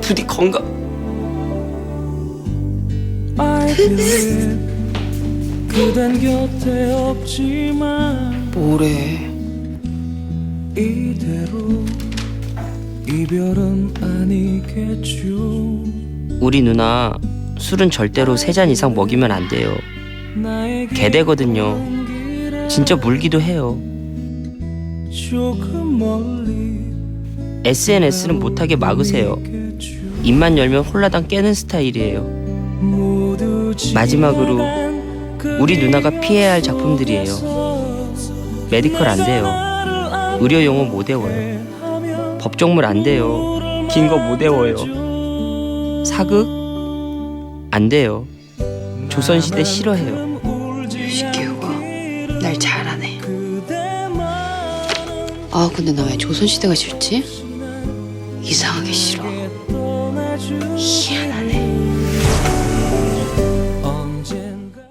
부디 건강. I believe 그댄 곁에 없지만 뭐래? 이대로 이별은 아니겠죠 우리 누나 술은 절대로 세 잔 이상 먹이면 안 돼요. 나에게 길에 진짜 물기도 해요. 조금 멀리 SNS는 못하게 막으세요. 입만 열면 홀라당 깨는 스타일이에요. 마지막으로 우리 누나가 피해야 할 작품들이에요. 메디컬 안 돼요. 의료 용어 못 외워요. 법정물 안 돼요. 긴 거 못 외워요. 사극 안 돼요. 조선시대 싫어해요. 시끼우고 날 잘하네. 아 근데 나 왜 조선시대가 싫지? 이상하게 싫어. 희한하네.